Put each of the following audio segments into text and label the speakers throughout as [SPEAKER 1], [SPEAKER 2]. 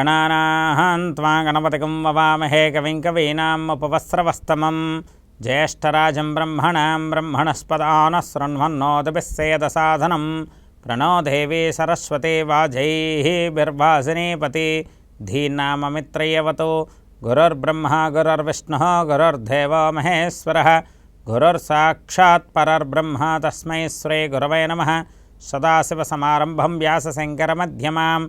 [SPEAKER 1] गणानाहं त्वा गणपतिकं ववामहे कविं कवीनाम् ब्रह्मण ज्येष्ठराजं ब्रह्मणां ब्रह्मणस्पदानः शृण्वन्नोदभिस्सेदसाधनं प्रणो देवी सरस्वती वाजैः बिर्वासिनीपति। धीनाममित्रयवतो गुरुर्ब्रह्मा, गुरुर्विष्णुः, गुरुर्देवो महेश्वरः। गुरुर्साक्षात् परर्ब्रह्म तस्मै श्रीगुरवे नमः। सदाशिवसमारम्भं व्यासशङ्करमध्यमाम्।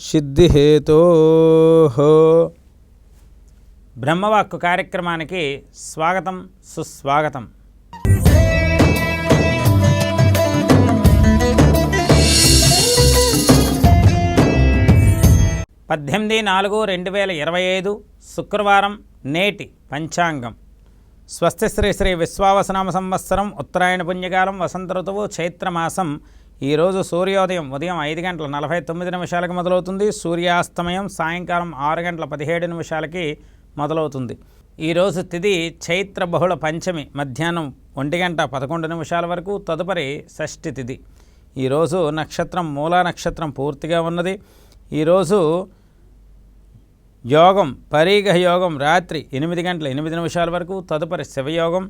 [SPEAKER 1] సిద్ధిహేతో బ్రహ్మవాక్కు కార్యక్రమానికి స్వాగతం సుస్వాగతం. పద్దెనిమిది నాలుగు రెండు వేల ఇరవై ఐదు శుక్రవారం నేటి పంచాంగం. స్వస్తి శ్రీ శ్రీ విశ్వావసనామ సంవత్సరం ఉత్తరాయణ పుణ్యకాలం వసంత ఋతువు చైత్రమాసం ఈరోజు సూర్యోదయం ఉదయం ఐదు గంటల నలభై తొమ్మిది నిమిషాలకు మొదలవుతుంది. సూర్యాస్తమయం సాయంకాలం ఆరు గంటల పదిహేడు నిమిషాలకి మొదలవుతుంది. ఈరోజు తిది చైత్ర బహుళ పంచమి మధ్యాహ్నం ఒంటి గంట పదకొండు నిమిషాల వరకు తదుపరి షష్ఠి తిథి ఈరోజు నక్షత్రం మూలా నక్షత్రం పూర్తిగా ఉన్నది. ఈరోజు యోగం పరీగ యోగం రాత్రి ఎనిమిది గంటల ఎనిమిది నిమిషాల వరకు తదుపరి శివయోగం.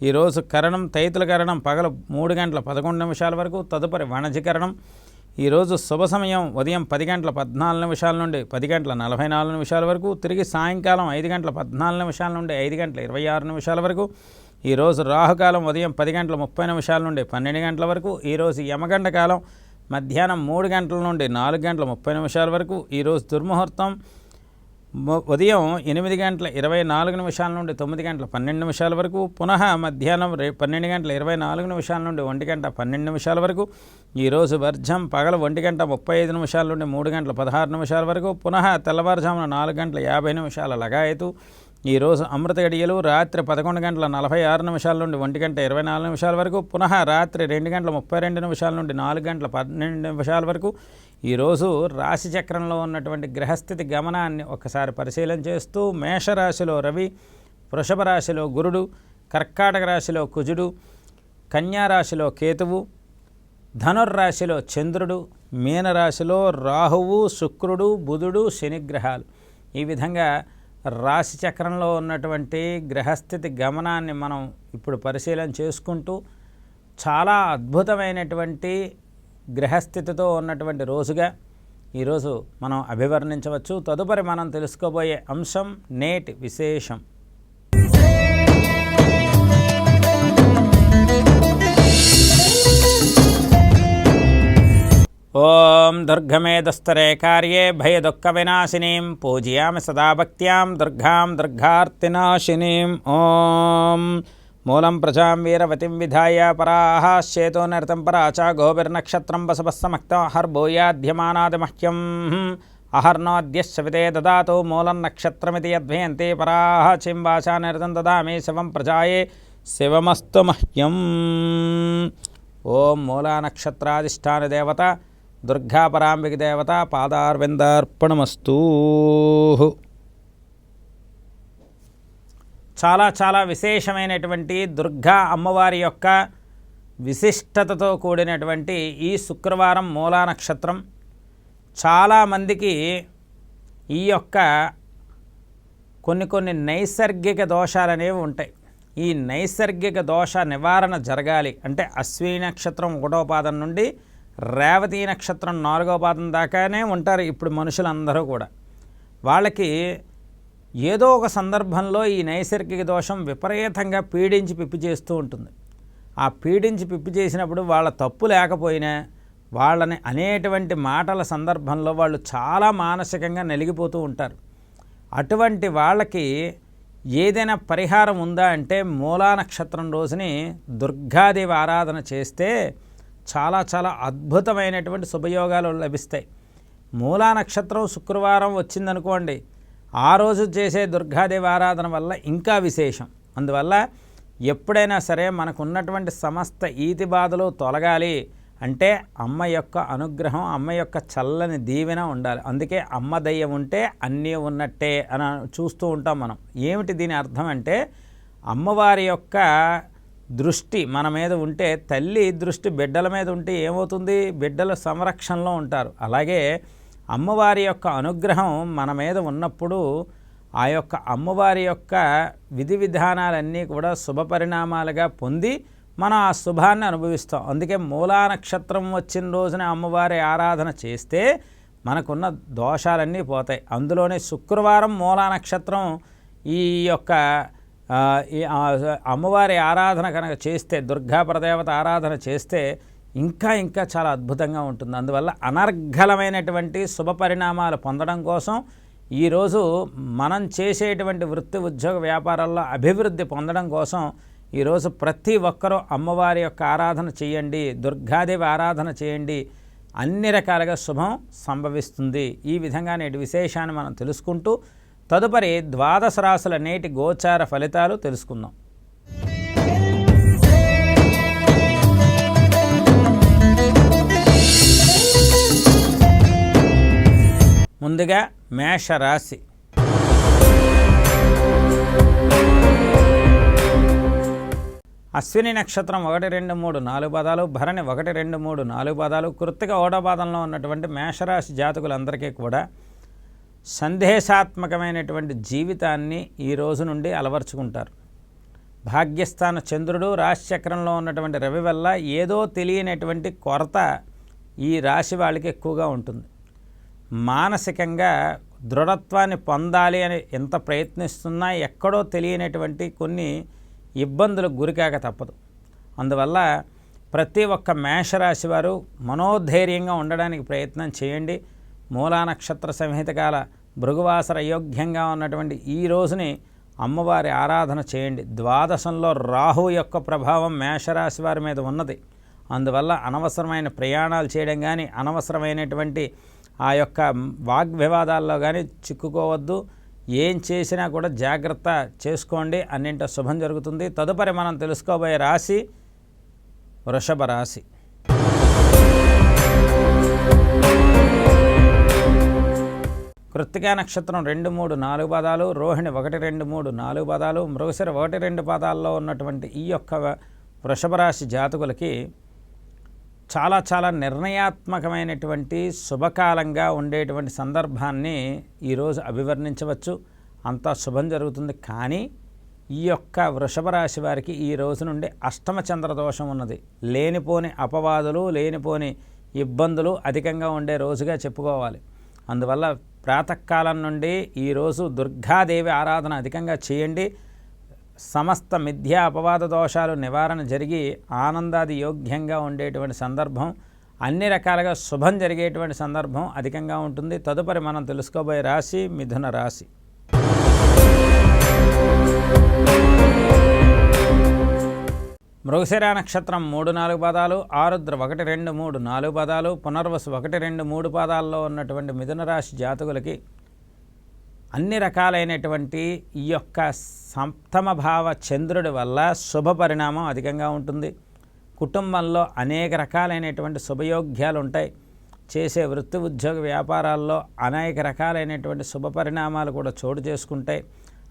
[SPEAKER 1] ఈరోజు కరణం తైతుల కరణం పగలు మూడు గంటల పదకొండు నిమిషాల వరకు తదుపరి వణజీకరణం ఈరోజు శుభ సమయం ఉదయం పది గంటల పద్నాలుగు నిమిషాల నుండి పది గంటల నలభై నాలుగు నిమిషాల వరకు తిరిగి సాయంకాలం ఐదు గంటల పద్నాలుగు నిమిషాల నుండి ఐదు గంటల ఇరవై ఆరు నిమిషాల వరకు ఈరోజు రాహుకాలం ఉదయం పది గంటల ముప్పై నిమిషాల నుండి పన్నెండు గంటల వరకు ఈరోజు యమగండ కాలం మధ్యాహ్నం మూడు గంటల నుండి నాలుగు గంటల ముప్పై నిమిషాల వరకు ఈరోజు దుర్ముహూర్తం ఉదయం ఎనిమిది గంటల ఇరవై నాలుగు నిమిషాల నుండి తొమ్మిది గంటల పన్నెండు నిమిషాల వరకు పునః మధ్యాహ్నం రే పన్నెండు గంటల ఇరవై నాలుగు నిమిషాల నుండి ఒంటి గంట పన్నెండు నిమిషాల వరకు ఈరోజు వర్జం పగల ఒంటి గంట ముప్పై ఐదు నిమిషాల నుండి మూడు గంటల పదహారు నిమిషాల వరకు పునః తెల్లవారుజామున నాలుగు గంటల యాభై నిమిషాల లగాయతు ఈరోజు అమృత గడియలు రాత్రి పదకొండు గంటల నలభై ఆరు నిమిషాల నుండి ఒంటి గంట ఇరవై నాలుగు నిమిషాల వరకు పునః రాత్రి రెండు గంటల ముప్పై రెండు నిమిషాల నుండి నాలుగు గంటల పన్నెండు నిమిషాల వరకు ఈరోజు రాశి చక్రంలో ఉన్నటువంటి గ్రహస్థితి గమనాన్ని ఒకసారి పరిశీలన చేస్తూ మేషరాశిలో రవి వృషభ రాశిలో గురుడు కర్కాటక రాశిలో కుజుడు కన్యా రాశిలో కేతువు ధనుర్రాశిలో చంద్రుడు మీనరాశిలో రాహువు శుక్రుడు బుధుడు శనిగ్రహాలు ఈ విధంగా రాశి చక్రంలో ఉన్నటువంటి గ్రహస్థితి గమనాన్ని మనం ఇప్పుడు పరిశీలన చేసుకుంటూ చాలా అద్భుతమైనటువంటి గ్రహస్థితితో ఉన్నటువంటి రోజుగా ఈరోజు మనం అభివర్ణించవచ్చు. తదుపరి మనం తెలుసుకోబోయే అంశం నేటి విశేషం. ॐ दुर्गमेदस्तरे कार्ये भयदुःखविनाशिनीं पूजियाम सदा भक्त्यां दुर्घा दुर्घातिनाशिनी ओम मूलम प्रजा वीरवती विधाय पराः शेतो नृतं परा च गोभिर्नक्षत्रं बसवस्समक्तमहर्भूयाद्यमानादिमह्यम् अहर्नोऽद्यश्चविते ददातु मूलं नक्षत्रमिति यद्भयन्ति पराः चिं नृत ददा शिव प्रजा शिवमस्त मह्यम मह्यम् मूलानक्षत्रिष्ठान देवता దుర్గాపరాంబిక దేవత పాదార్విందార్పణమస్తూ. చాలా చాలా విశేషమైనటువంటి దుర్గా అమ్మవారి యొక్క విశిష్టతతో కూడినటువంటి ఈ శుక్రవారం మూలా నక్షత్రం. చాలామందికి ఈ యొక్క కొన్ని కొన్ని నైసర్గిక దోషాలనేవి ఉంటాయి. ఈ నైసర్గిక దోష నివారణ జరగాలి. అంటే అశ్విని నక్షత్రం ఒకటో పాదం నుండి రేవతి నక్షత్రం నాలుగో పాదం దాకానే ఉంటారు ఇప్పుడు మనుషులందరూ కూడా. వాళ్ళకి ఏదో ఒక సందర్భంలో ఈ నైసర్గిక దోషం విపరీతంగా పీడించి పిప్పి చేస్తూ ఉంటుంది. ఆ పీడించి పిప్పి చేసినప్పుడు వాళ్ళ తప్పు లేకపోయినా వాళ్ళని అనేటువంటి మాటల సందర్భంలో వాళ్ళు చాలా మానసికంగా నలిగిపోతూ ఉంటారు. అటువంటి వాళ్ళకి ఏదైనా పరిహారం ఉందా అంటే మూలా నక్షత్రం రోజుని దుర్గాదేవి ఆరాధన చేస్తే చాలా చాలా అద్భుతమైనటువంటి శుభయోగాలు లభిస్తాయి. మూలా నక్షత్రం శుక్రవారం వచ్చిందనుకోండి ఆ రోజు చేసే దుర్గాదేవి ఆరాధన వల్ల ఇంకా విశేషం. అందువల్ల ఎప్పుడైనా సరే మనకున్నటువంటి సమస్త ఈతి బాధలు తొలగాలి అంటే అమ్మ యొక్క అనుగ్రహం అమ్మ యొక్క చల్లని దీవెన ఉండాలి. అందుకే అమ్మ దయ్యం ఉంటే అన్నీ ఉన్నట్టే అని చూస్తూ ఉంటాం మనం. ఏమిటి దీని అర్థం అంటే అమ్మవారి యొక్క దృష్టి మన మీద ఉంటే తల్లి దృష్టి బిడ్డల మీద ఉంటే ఏమవుతుంది? బిడ్డల సంరక్షణలో ఉంటారు. అలాగే అమ్మవారి యొక్క అనుగ్రహం మన మీద ఉన్నప్పుడు ఆ యొక్క అమ్మవారి యొక్క విధి విధానాలన్నీ కూడా శుభ పరిణామాలుగా పొంది మనం ఆ శుభాన్ని అనుభవిస్తాం. అందుకే మూలా నక్షత్రం వచ్చిన రోజున అమ్మవారి ఆరాధన చేస్తే మనకున్న దోషాలన్నీ పోతాయి. అందులోనే శుక్రవారం మూలా నక్షత్రం ఈ యొక్క అమ్మవారి ఆరాధన కనుక చేస్తే దుర్గా ప్రదేవత ఆరాధన చేస్తే ఇంకా ఇంకా చాలా అద్భుతంగా ఉంటుంది. అందువల్ల అనర్ఘలమైనటువంటి శుభ పరిణామాలు పొందడం కోసం ఈరోజు మనం చేసేటువంటి వృత్తి ఉద్యోగ వ్యాపారాల్లో అభివృద్ధి పొందడం కోసం ఈరోజు ప్రతి ఒక్కరూ అమ్మవారి యొక్క ఆరాధన చేయండి దుర్గాదేవి ఆరాధన చేయండి. అన్ని రకాలుగా శుభం సంభవిస్తుంది. ఈ విధంగా నేటి విశేషాన్ని మనం తెలుసుకుంటూ తదుపరి ద్వాదశ రాశుల నేటి గోచార ఫలితాలు తెలుసుకుందాం. ముందుగా మేషరాశి అశ్విని నక్షత్రం ఒకటి రెండు మూడు నాలుగు పదాలు భరణి ఒకటి రెండు మూడు నాలుగు పదాలు కృత్తిక ఓడపాదంలో ఉన్నటువంటి మేషరాశి జాతకులందరికీ కూడా సందేశాత్మకమైనటువంటి జీవితాన్ని ఈ రోజు నుండి అలవర్చుకుంటారు. భాగ్యస్థాన చంద్రుడు రాశిచక్రంలో ఉన్నటువంటి రవి వల్ల ఏదో తెలియనటువంటి కొరత ఈ రాశి వాళ్ళకి ఎక్కువగా ఉంటుంది. మానసికంగా దృఢత్వాన్ని పొందాలి అని ఎంత ప్రయత్నిస్తున్నా ఎక్కడో తెలియనటువంటి కొన్ని ఇబ్బందులకు గురికాక తప్పదు. అందువల్ల ప్రతి ఒక్క మేషరాశి వారు మనోధైర్యంగా ఉండడానికి ప్రయత్నం చేయండి. మూలా నక్షత్ర సంహిత కాల భృగువాసర యోగ్యంగా ఉన్నటువంటి ఈ రోజుని అమ్మవారి ఆరాధన చేయండి. ద్వాదశంలో రాహు యొక్క ప్రభావం మేషరాశి వారి మీద ఉన్నది. అందువల్ల అనవసరమైన ప్రయాణాలు చేయడం కానీ అనవసరమైనటువంటి ఆ యొక్క వాగ్వివాదాల్లో కానీ చిక్కుకోవద్దు. ఏం చేసినా కూడా జాగ్రత్త చేసుకోండి. అన్నింట శుభం జరుగుతుంది. తదుపరి మనం తెలుసుకోబోయే రాశి వృషభ రాశి. కృత్తికా నక్షత్రం రెండు మూడు నాలుగు పదాలు రోహిణి ఒకటి రెండు మూడు నాలుగు పదాలు మృగశిర ఒకటి రెండు పదాల్లో ఉన్నటువంటి ఈ యొక్క వృషభ రాశి జాతకులకి చాలా చాలా నిర్ణయాత్మకమైనటువంటి శుభకాలంగా ఉండేటువంటి సందర్భాన్ని ఈరోజు అభివర్ణించవచ్చు. అంతా శుభం జరుగుతుంది. కానీ ఈ యొక్క వృషభ రాశి వారికి ఈ రోజు నుండి అష్టమ చంద్ర దోషం ఉన్నది. లేనిపోని అపవాదులు లేనిపోని ఇబ్బందులు అధికంగా ఉండే రోజుగా చెప్పుకోవాలి. అందువల్ల ప్రాతకాలం నుండి ఈరోజు దుర్గాదేవి ఆరాధన అధికంగా చేయండి. సమస్త మిథ్యా అపవాద దోషాలు నివారణ జరిగి ఆనందాది యోగ్యంగా ఉండేటువంటి సందర్భం అన్ని రకాలుగా శుభం జరిగేటువంటి సందర్భం అధికంగా ఉంటుంది. తదుపరి మనం తెలుసుకోబోయే రాశి మిథున రాశి. మృగశిర నక్షత్రం మూడు నాలుగు పదాలు ఆరుద్ర ఒకటి రెండు మూడు నాలుగు పదాలు పునర్వసు ఒకటి రెండు మూడు పాదాల్లో ఉన్నటువంటి మిథున రాశి జాతకులకి అన్ని రకాలైనటువంటి ఈ యొక్క సప్తమ భావ చంద్రుడి వల్ల శుభ పరిణామం అధికంగా ఉంటుంది. కుటుంబంలో అనేక రకాలైనటువంటి శుభయోగ్యాలు ఉంటాయి. చేసే వృత్తి ఉద్యోగ వ్యాపారాల్లో అనేక రకాలైనటువంటి శుభ పరిణామాలు కూడా చోటు చేసుకుంటాయి.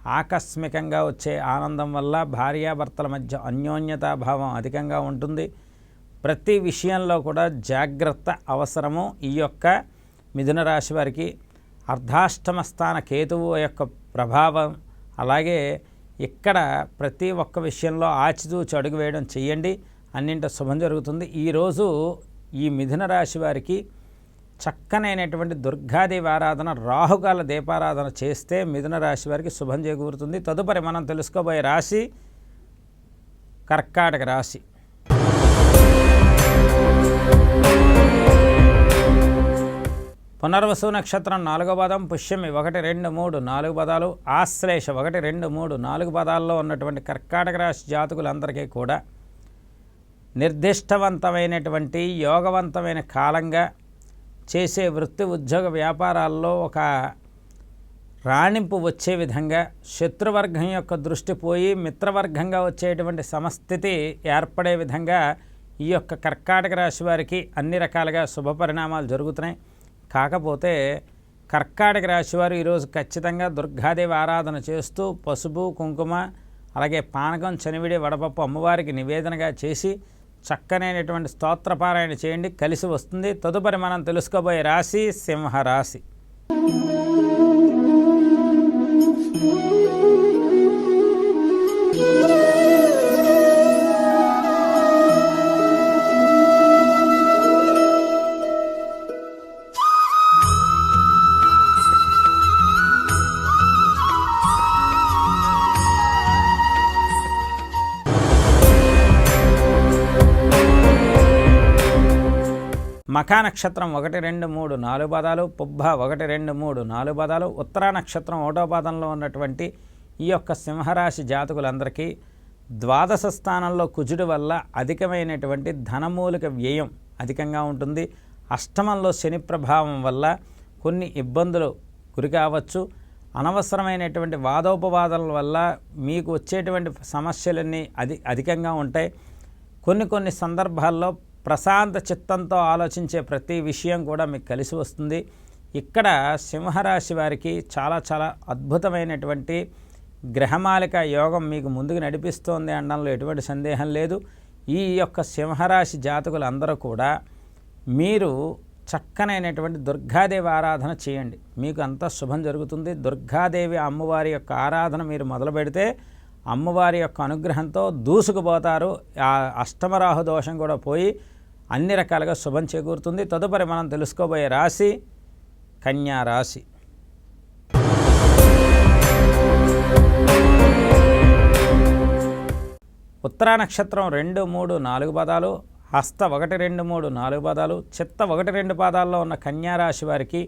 [SPEAKER 1] ఆకస్మికంగా వచ్చే ఆనందం వల్ల భార్యాభర్తల మధ్య అన్యోన్యతాభావం అధికంగా ఉంటుంది. ప్రతి విషయంలో కూడా జాగ్రత్త అవసరము. ఈ యొక్క మిథున రాశి వారికి అర్ధాష్టమ స్థాన కేతువు యొక్క ప్రభావం అలాగే ఇక్కడ ప్రతి ఒక్క విషయంలో ఆచితూచి అడుగు వేయడం చేయండి. అన్నింట శుభం జరుగుతుంది. ఈరోజు ఈ మిథున రాశి వారికి చక్కనైనటువంటి దుర్గాదేవి ఆరాధన రాహుకాల దీపారాధన చేస్తే మిథున రాశి వారికి శుభం చేకూరుతుంది. తదుపరి మనం తెలుసుకోబోయే రాశి కర్కాటక రాశి. పునర్వసు నక్షత్రం నాలుగో పదం పుష్యమి ఒకటి రెండు మూడు నాలుగు పదాలు ఆశ్లేష ఒకటి రెండు మూడు నాలుగు పదాల్లో ఉన్నటువంటి కర్కాటక రాశి జాతకులందరికీ కూడా నిర్దిష్టవంతమైనటువంటి యోగవంతమైన కాలంగా చేసే వృత్తి ఉద్యోగ వ్యాపారాల్లో ఒక రాణింపు వచ్చే విధంగా శత్రువర్గం యొక్క దృష్టి పోయి మిత్రవర్గంగా వచ్చేటువంటి సమస్థితి ఏర్పడే విధంగా ఈ యొక్క కర్కాటక రాశి వారికి అన్ని రకాలుగా శుభ పరిణామాలు జరుగుతున్నాయి. కాకపోతే కర్కాటక రాశి వారు ఈరోజు ఖచ్చితంగా దుర్గాదేవి ఆరాధన చేస్తూ పసుపు కుంకుమ అలాగే పానకం చనివిడి వడపప్పు అమ్మవారికి నివేదనగా చేసి చక్కనైనటువంటి స్తోత్రపారాయణ చేయండి. కలిసి వస్తుంది. తదుపరి మనం తెలుసుకోబోయే రాశి సింహరాశి. మఖా నక్షత్రం ఒకటి రెండు మూడు నాలుగు పదాలు పుబ్బ ఒకటి రెండు మూడు నాలుగు పదాలు. ఉత్తరా నక్షత్రం ఒకటో పాదంలో ఉన్నటువంటి ఈ యొక్క సింహరాశి జాతకులందరికీ ద్వాదశ స్థానంలో కుజుడు వల్ల అధికమైనటువంటి ధనమూలిక వ్యయం అధికంగా ఉంటుంది. అష్టమంలో శని ప్రభావం వల్ల కొన్ని ఇబ్బందులు గురి కావచ్చు. అనవసరమైనటువంటి వాదోపవాదాల వల్ల మీకు వచ్చేటువంటి సమస్యలన్నీ అధి అధికంగా ఉంటాయి. కొన్ని కొన్ని సందర్భాల్లో ప్రశాంత చిత్తంతో ఆలోచించే ప్రతి విషయం కూడా మీకు కలిసి వస్తుంది. ఇక్కడ సింహరాశి వారికి చాలా చాలా అద్భుతమైనటువంటి గ్రహమాలిక యోగం మీకు ముందుకు నడిపిస్తోంది అనడంలో ఎటువంటి సందేహం లేదు. ఈ యొక్క సింహరాశి జాతకులందరూ కూడా మీరు చక్కనైనటువంటి దుర్గాదేవి ఆరాధన చేయండి. మీకు అంతా శుభం జరుగుతుంది. దుర్గాదేవి అమ్మవారి యొక్క ఆరాధన మీరు మొదలు పెడితే అమ్మవారి యొక్క అనుగ్రహంతో దూసుకుపోతారు. ఆ అష్టమరాహు దోషం కూడా పోయి అన్ని రకాలుగా శుభం చేకూరుతుంది. తదుపరి మనం తెలుసుకోబోయే రాశి కన్యా రాశి. ఉత్తరా నక్షత్రం రెండు మూడు నాలుగు పదాలు హస్త ఒకటి రెండు మూడు నాలుగు పదాలు చిత్త ఒకటి రెండు పాదాల్లో ఉన్న కన్యా రాశి వారికి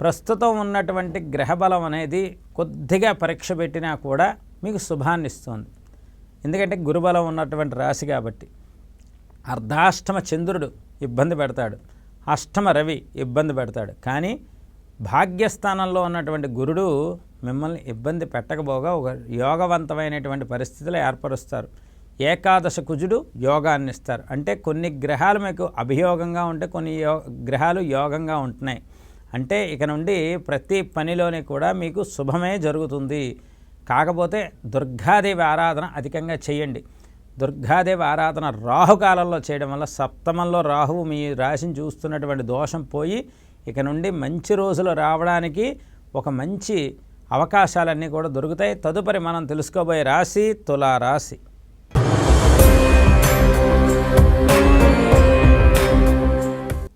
[SPEAKER 1] ప్రస్తుతం ఉన్నటువంటి గ్రహబలం అనేది కొద్దిగా పరీక్ష పెట్టినా కూడా మీకు శుభాన్నిస్తుంది. ఎందుకంటే గురుబలం ఉన్నటువంటి రాశి కాబట్టి. అర్ధాష్టమ చంద్రుడు ఇబ్బంది పెడతాడు. అష్టమ రవి ఇబ్బంది పెడతాడు. కానీ భాగ్యస్థానంలో ఉన్నటువంటి గురుడు మిమ్మల్ని ఇబ్బంది పెట్టకపోగా ఒక యోగవంతమైనటువంటి పరిస్థితులు ఏర్పరుస్తారు. ఏకాదశ కుజుడు యోగాన్ని ఇస్తారు. అంటే కొన్ని గ్రహాలు మీకు అభియోగంగా ఉంటే కొన్ని యో గ్రహాలు యోగంగా ఉంటున్నాయి. అంటే ఇక నుండి ప్రతి పనిలోనే కూడా మీకు శుభమే జరుగుతుంది. కాకపోతే దుర్గాదేవి ఆరాధన అధికంగా చేయండి. దుర్గాదేవి ఆరాధన రాహుకాలంలో చేయడం వల్ల సప్తమంలో రాహువు మీ రాశిని చూస్తున్నటువంటి దోషం పోయి ఇక నుండి మంచి రోజులు రావడానికి ఒక మంచి అవకాశాలన్నీ కూడా దొరుకుతాయి. తదుపరి మనం తెలుసుకోబోయే రాశి తులారాశి.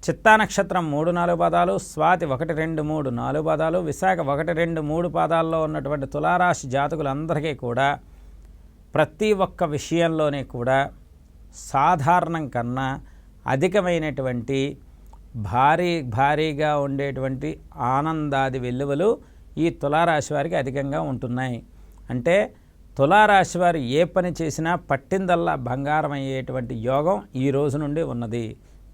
[SPEAKER 1] చిత్తా నక్షత్రం మూడు నాలుగు పదాలు స్వాతి ఒకటి రెండు మూడు నాలుగు పదాలు విశాఖ ఒకటి రెండు మూడు పాదాల్లో ఉన్నటువంటి తులారాశి జాతకులందరికీ కూడా ప్రతి ఒక్క విషయంలోనే కూడా సాధారణం కన్నా అధికమైనటువంటి భారీ భారీగా ఉండేటువంటి ఆనందాది వెల్లువలు ఈ తులారాశి వారికి అధికంగా ఉంటున్నాయి. అంటే తులారాశి వారు ఏ పని చేసినా పట్టిందల్లా బంగారం అయ్యేటువంటి యోగం ఈ రోజు నుండి ఉన్నది.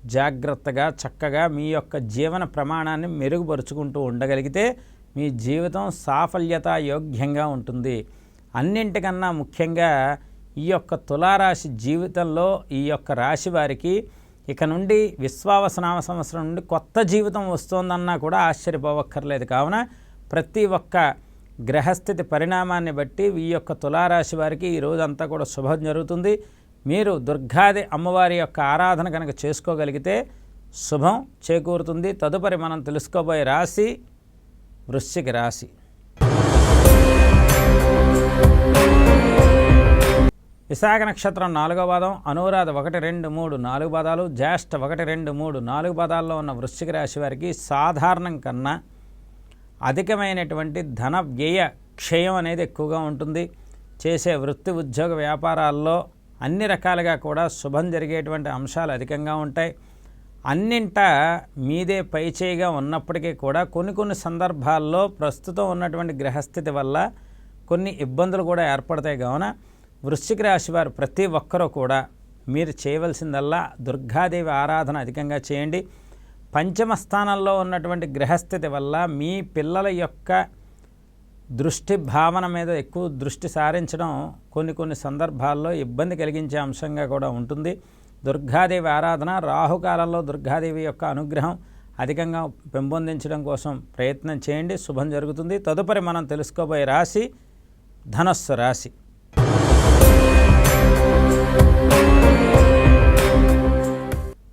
[SPEAKER 1] జాగ్రత్తగా చక్కగా మీ యొక్క జీవన ప్రమాణాన్ని మెరుగుపరుచుకుంటూ ఉండగలిగితే మీ జీవితం సాఫల్యత యోగ్యంగా ఉంటుంది. అన్నింటికన్నా ముఖ్యంగా ఈ యొక్క తులారాశి జీవితంలో ఈ యొక్క రాశి వారికి ఇక నుండి విశ్వావసనామ సంవత్సరం నుండి కొత్త జీవితం వస్తోందన్నా కూడా ఆశ్చర్యపోవక్కర్లేదు. కావున ప్రతి ఒక్క గ్రహస్థితి పరిణామాన్ని బట్టి ఈ యొక్క తులారాశి వారికి ఈ కూడా శుభం జరుగుతుంది. మీరు దుర్గాది అమ్మవారి యొక్క ఆరాధన కనుక చేసుకోగలిగితే శుభం చేకూరుతుంది. తదుపరి మనం తెలుసుకోబోయే రాశి వృశ్చిక రాశి. విశాఖ నక్షత్రం నాలుగో పాదం అనురాధ ఒకటి రెండు మూడు నాలుగు పాదాలు జ్యేష్ఠ ఒకటి రెండు మూడు నాలుగు పాదాల్లో ఉన్న వృశ్చిక రాశి వారికి సాధారణం కన్నా అధికమైనటువంటి ధన వ్యయ క్షయం అనేది ఎక్కువగా ఉంటుంది. చేసే వృత్తి ఉద్యోగ వ్యాపారాల్లో అన్ని రకాలుగా కూడా శుభం జరిగేటువంటి అంశాలు అధికంగా ఉంటాయి. అన్నింట మీదే పైచేయిగా ఉన్నప్పటికీ కూడా కొన్ని కొన్ని సందర్భాల్లో ప్రస్తుతం ఉన్నటువంటి గ్రహస్థితి వల్ల కొన్ని ఇబ్బందులు కూడా ఏర్పడతాయి. కావున వృశ్చిక రాశి వారు ప్రతి ఒక్కరూ కూడా మీరు చేయవలసిందల్లా దుర్గాదేవి ఆరాధన అధికంగా చేయండి. పంచమ స్థానంలో ఉన్నటువంటి గ్రహస్థితి వల్ల మీ పిల్లల యొక్క దృష్టి భావన మీద ఎక్కువ దృష్టి సారించడం కొన్ని కొన్ని సందర్భాల్లో ఇబ్బంది కలిగించే అంశంగా కూడా ఉంటుంది. దుర్గాదేవి ఆరాధన రాహుకాలంలో దుర్గాదేవి యొక్క అనుగ్రహం అధికంగా పెంపొందించడం కోసం ప్రయత్నం చేయండి. శుభం జరుగుతుంది. తదుపరి మనం తెలుసుకోబోయే రాశి ధనస్సు రాశి.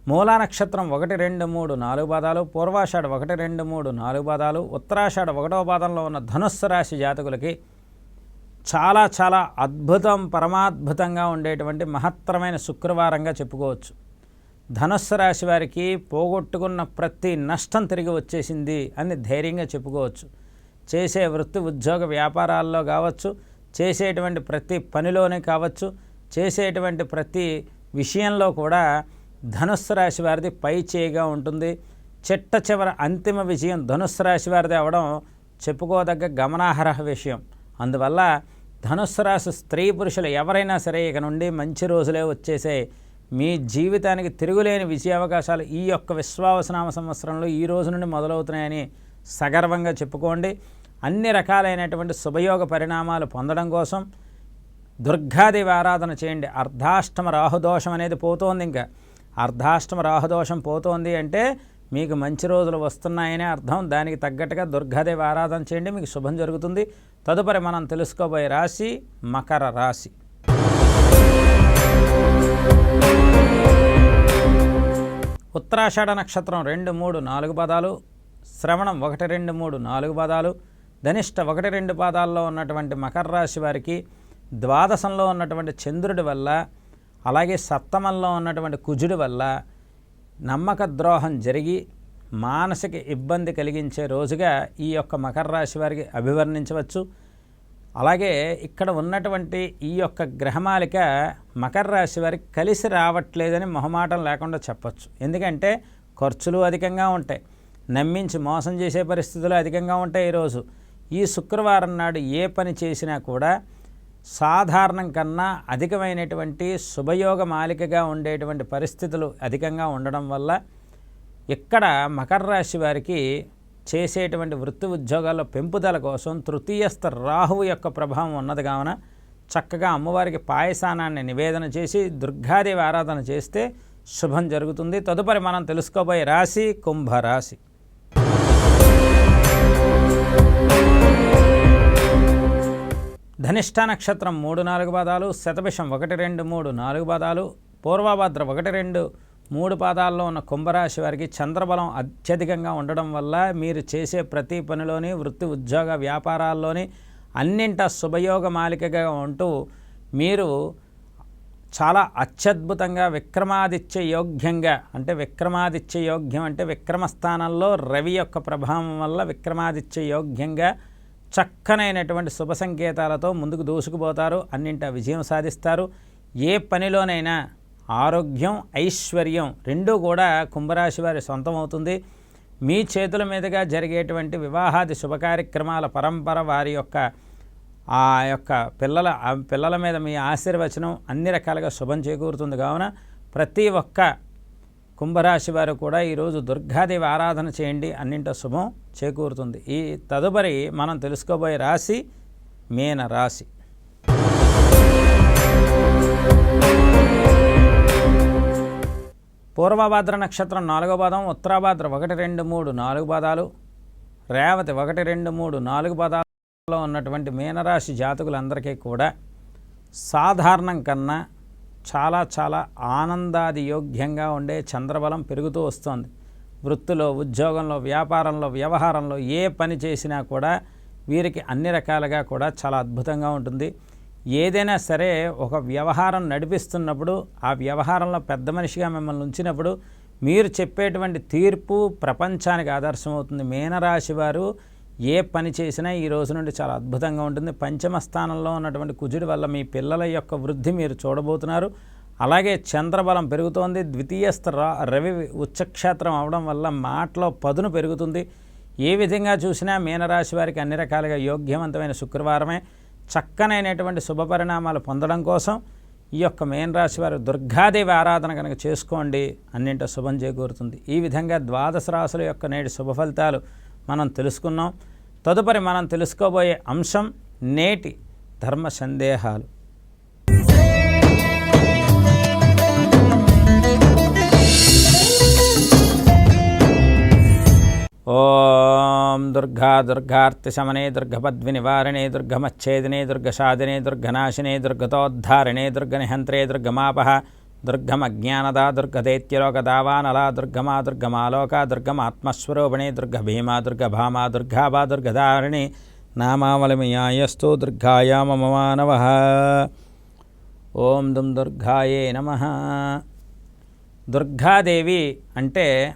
[SPEAKER 1] మూలా నక్షత్రం ఒకటి రెండు మూడు నాలుగు పాదాలు పూర్వాషాఢ ఒకటి రెండు మూడు నాలుగు పాదాలు ఉత్తరాషాఢ ఒకటవ పాదంలో ఉన్న ధనుస్సు రాశి జాతకులకి చాలా చాలా అద్భుతం పరమాద్భుతంగా ఉండేటువంటి మహత్తరమైన శుక్రవారంగా చెప్పుకోవచ్చు. ధనుస్సు రాశి వారికి పోగొట్టుకున్న ప్రతి నష్టం తిరిగి వచ్చేసింది అని ధైర్యంగా చెప్పుకోవచ్చు. చేసే వృత్తి ఉద్యోగ వ్యాపారాల్లో కావచ్చు చేసేటువంటి ప్రతి పనిలోనే కావచ్చు చేసేటువంటి ప్రతి విషయంలో కూడా ధనుస్సు రాశి వారిది పై చేయిగా ఉంటుంది. చిట్ట చివర అంతిమ విజయం ధనుస్సు రాశి వారిది అవడం చెప్పుకోదగ్గ గమనార్హ విషయం. అందువల్ల ధనుస్సు రాశి స్త్రీ పురుషులు ఎవరైనా సరే ఇక నుండి మంచి రోజులే వచ్చేసే మీ జీవితానికి తిరుగులేని విజయ అవకాశాలు ఈ యొక్క విశ్వావసనామ సంవత్సరంలో ఈ రోజు నుండి మొదలవుతున్నాయని సగర్వంగా చెప్పుకోండి. అన్ని రకాలైనటువంటి శుభయోగ పరిణామాలు పొందడం కోసం దుర్గాదేవి ఆరాధన చేయండి. అర్ధాష్టమ రాహుదోషం అనేది పోతోంది ఇంకా. అర్ధాష్టమ రాహుదోషం పోతోంది అంటే మీకు మంచి రోజులు వస్తున్నాయనే అర్థం. దానికి తగ్గట్టుగా దుర్గాదేవి ఆరాధన చేయండి మీకు శుభం జరుగుతుంది. తదుపరి మనం తెలుసుకోబోయే రాశి మకర రాశి. ఉత్తరాషాఢ నక్షత్రం రెండు మూడు నాలుగు పదాలు శ్రవణం ఒకటి రెండు మూడు నాలుగు పదాలు ధనిష్ట ఒకటి రెండు పాదాల్లో ఉన్నటువంటి మకర రాశి వారికి ద్వాదశంలో ఉన్నటువంటి చంద్రుడి వల్ల అలాగే సప్తమంలో ఉన్నటువంటి కుజుడి వల్ల నమ్మక ద్రోహం జరిగి మానసిక ఇబ్బంది కలిగించే రోజుగా ఈ యొక్క మకర రాశి వారికి అభివర్ణించవచ్చు. అలాగే ఇక్కడ ఉన్నటువంటి ఈ యొక్క గ్రహమాలిక మకర రాశి వారికి కలిసి రావట్లేదని మొహమాటం లేకుండా చెప్పచ్చు. ఎందుకంటే ఖర్చులు అధికంగా ఉంటాయి. నమ్మించి మోసం చేసే పరిస్థితులు అధికంగా ఉంటాయి ఈరోజు. ఈ శుక్రవారం నాడు ఏ పని చేసినా కూడా సాధారణం కన్నా అధికమైనటువంటి శుభయోగ మాలికగా ఉండేటువంటి పరిస్థితులు అధికంగా ఉండడం వల్ల ఇక్కడ మకర రాశి వారికి చేసేటువంటి వృత్తి ఉద్యోగాల్లో పెంపుదల కోసం తృతీయస్థ రాహువు యొక్క ప్రభావం ఉన్నది కావున చక్కగా అమ్మవారికి పాయసానాన్ని నివేదన చేసి దుర్గాదేవి ఆరాధన చేస్తే శుభం జరుగుతుంది. తదుపరి మనం తెలుసుకోబోయే రాశి కుంభరాశి. ధనిష్ట నక్షత్రం మూడు నాలుగు పాదాలు శతభిషం ఒకటి రెండు మూడు నాలుగు పాదాలు పూర్వభద్ర ఒకటి రెండు మూడు పాదాల్లో ఉన్న కుంభరాశి వారికి చంద్రబలం అత్యధికంగా ఉండడం వల్ల మీరు చేసే ప్రతి పనిలోని వృత్తి ఉద్యోగ వ్యాపారాల్లోని అన్నింట శుభయోగ మాలికగా ఉంటూ మీరు చాలా అత్యద్భుతంగా విక్రమాదిత్య యోగ్యంగా అంటే విక్రమాదిత్య యోగ్యం అంటే విక్రమ స్థానంలో రవి యొక్క ప్రభావం వల్ల విక్రమాదిత్య యోగ్యంగా చక్కనైనటువంటి శుభ సంకేతాలతో ముందుకు దూసుకుపోతారు అన్నింట విజయం సాధిస్తారు. ఏ పనిలోనైనా ఆరోగ్యం ఐశ్వర్యం రెండూ కూడా కుంభరాశి వారి సొంతం అవుతుంది మీ చేతుల మీదుగా జరిగేటువంటి వివాహాది శుభకార్యక్రమాల పరంపర వారి యొక్క ఆ యొక్క పిల్లల పిల్లల మీద మీ ఆశీర్వచనం అన్ని రకాలుగా శుభం చేకూరుతుంది. కావున ప్రతి ఒక్క కుంభరాశి వారు కూడా ఈరోజు దుర్గాదేవి ఆరాధన చేయండి అన్నింట శుభం చేకూరుతుంది. ఈ తదుపరి మనం తెలుసుకోబోయే రాశి మీన రాశి. పూర్వభాద్ర నక్షత్రం నాలుగో పాదం ఉత్తరాభాద్ర ఒకటి రెండు మూడు నాలుగు పాదాలు రేవతి ఒకటి రెండు మూడు నాలుగు పాదాలలో ఉన్నటువంటి మీనరాశి జాతకులందరికీ కూడా సాధారణం కన్నా చాలా చాలా ఆనందాది యోగ్యంగా ఉండే చంద్రబలం పెరుగుతూ వస్తోంది. వృత్తిలో ఉద్యోగంలో వ్యాపారంలో వ్యవహారంలో ఏ పని చేసినా కూడా వీరికి అన్ని రకాలుగా కూడా చాలా అద్భుతంగా ఉంటుంది. ఏదైనా సరే ఒక వ్యవహారం నడిపిస్తున్నప్పుడు ఆ వ్యవహారంలో పెద్ద మనిషిగా మిమ్మల్ని ఉంచినప్పుడు మీరు చెప్పేటువంటి తీర్పు ప్రపంచానికి ఆదర్శమవుతుంది. మీనరాశి వారు ఏ పని చేసినా ఈ రోజు నుండి చాలా అద్భుతంగా ఉంటుంది. పంచమ స్థానంలో ఉన్నటువంటి కుజుడి వల్ల మీ పిల్లల యొక్క వృద్ధి మీరు చూడబోతున్నారు. అలాగే చంద్రబలం పెరుగుతోంది. ద్వితీయస్థ రవి ఉచ్చక్షేత్రం అవడం వల్ల మాటలో పదును పెరుగుతుంది. ఏ విధంగా చూసినా మీనరాశి వారికి అన్ని రకాలుగా యోగ్యవంతమైన శుక్రవారమే. చక్కనైనటువంటి శుభ పరిణామాలు పొందడం కోసం ఈ యొక్క మేన్ రాశి వారు దుర్గాదేవి ఆరాధన కనుక చేసుకోండి. అన్నింట శుభం చేకూరుతుంది. ఈ విధంగా ద్వాదశ రాశుల యొక్క నేటి శుభ ఫలితాలు మనం తెలుసుకున్నాం. తదుపరి మనం తెలుసుకోబోయే అంశం నేటి ధర్మ సందేహాలు. ఓం దుర్గా దుర్గార్తిశమనే దుర్గపద్వినివారణే దుర్గమచ్ఛేదినే దుర్గశాదినే దుర్గనాశినే దుర్గతోద్ధారిణే దుర్గనిహంత్రే దుర్గమాపహ దుర్గమజ్ఞానదా దుర్గదైత్యలోకదావానలా దుర్గమా దుర్గమాలోక దుర్గమాత్మస్వరూపిణి దుర్గభీమా దుర్గభామా దుర్గాభా దుర్గధారిణి నామావలిమయాయస్తు దుర్గాయ మమ మానవ. ఓం దుం దుర్గాయే నమ. దుర్గాదేవి అంటే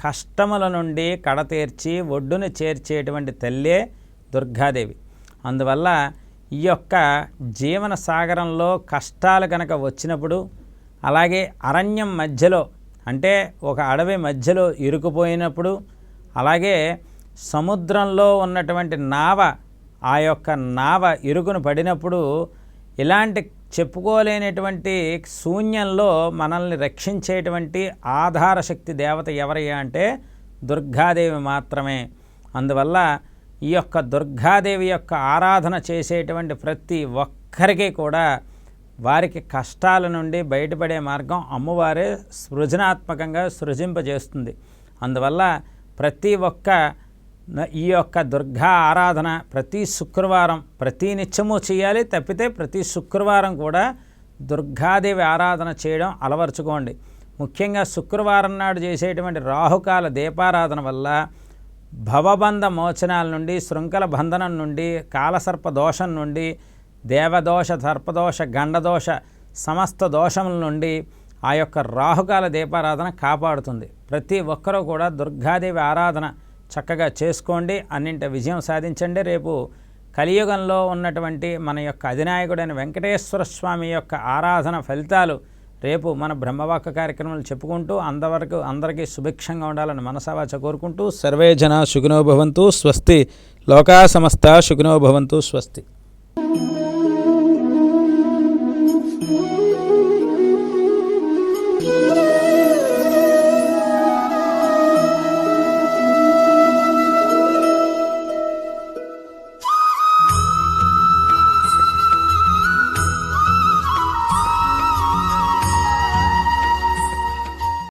[SPEAKER 1] కష్టముల నుండి కడతీర్చి ఒడ్డును చేర్చేటువంటి తల్లే దుర్గాదేవి. అందువల్ల ఈ యొక్క జీవన సాగరంలో కష్టాలు కనుక వచ్చినప్పుడు అలాగే అరణ్యం మధ్యలో అంటే ఒక అడవి మధ్యలో ఇరుకుపోయినప్పుడు అలాగే సముద్రంలో ఉన్నటువంటి నావ ఆ యొక్క నావ ఇరుకును పడినప్పుడు ఇలాంటి చెప్పుకోలేనటువంటి శూన్యంలో మనల్ని రక్షించేటువంటి ఆధార శక్తి దేవత ఎవరయ్యా అంటే దుర్గాదేవి మాత్రమే. అందువల్ల ఈ యొక్క దుర్గాదేవి యొక్క ఆరాధన చేసేటువంటి ప్రతి ఒక్కరికి కూడా వారికి కష్టాల నుండి బయటపడే మార్గం అమ్మవారే సృజనాత్మకంగా సృజింపజేస్తుంది. అందువల్ల ప్రతి ఒక్క ఈ యొక్క దుర్గా ఆరాధన ప్రతి శుక్రవారం ప్రతి నిత్యము చేయాలి తప్పితే ప్రతి శుక్రవారం కూడా దుర్గాదేవి ఆరాధన చేయడం అలవర్చుకోండి. ముఖ్యంగా శుక్రవారం నాడు చేసేటువంటి రాహుకాల దీపారాధన వల్ల భవబంధ మోచనాల నుండి శృంఖల బంధనం నుండి కాలసర్ప దోషం నుండి దేవదోష సర్పదోష గండదోష సమస్త దోషముల నుండి ఆ యొక్క రాహుకాల దీపారాధన కాపాడుతుంది. ప్రతి ఒక్కరూ కూడా దుర్గాదేవి ఆరాధన చక్కగా చేసుకోండి. అన్నింటి విజయం సాధించండి. రేపు కలియుగంలో ఉన్నటువంటి మన యొక్క అధినాయకుడైన వెంకటేశ్వర స్వామి యొక్క ఆరాధన ఫలితాలు రేపు మన బ్రహ్మవాక్క కార్యక్రమాలు చెప్పుకుంటూ అందవరకు అందరికీ సుభిక్షంగా ఉండాలని మనసావాచ కోరుకుంటూ సర్వే జన సుఖినో స్వస్తి. లోకా సమస్త సుఖినోభవంతు స్వస్తి.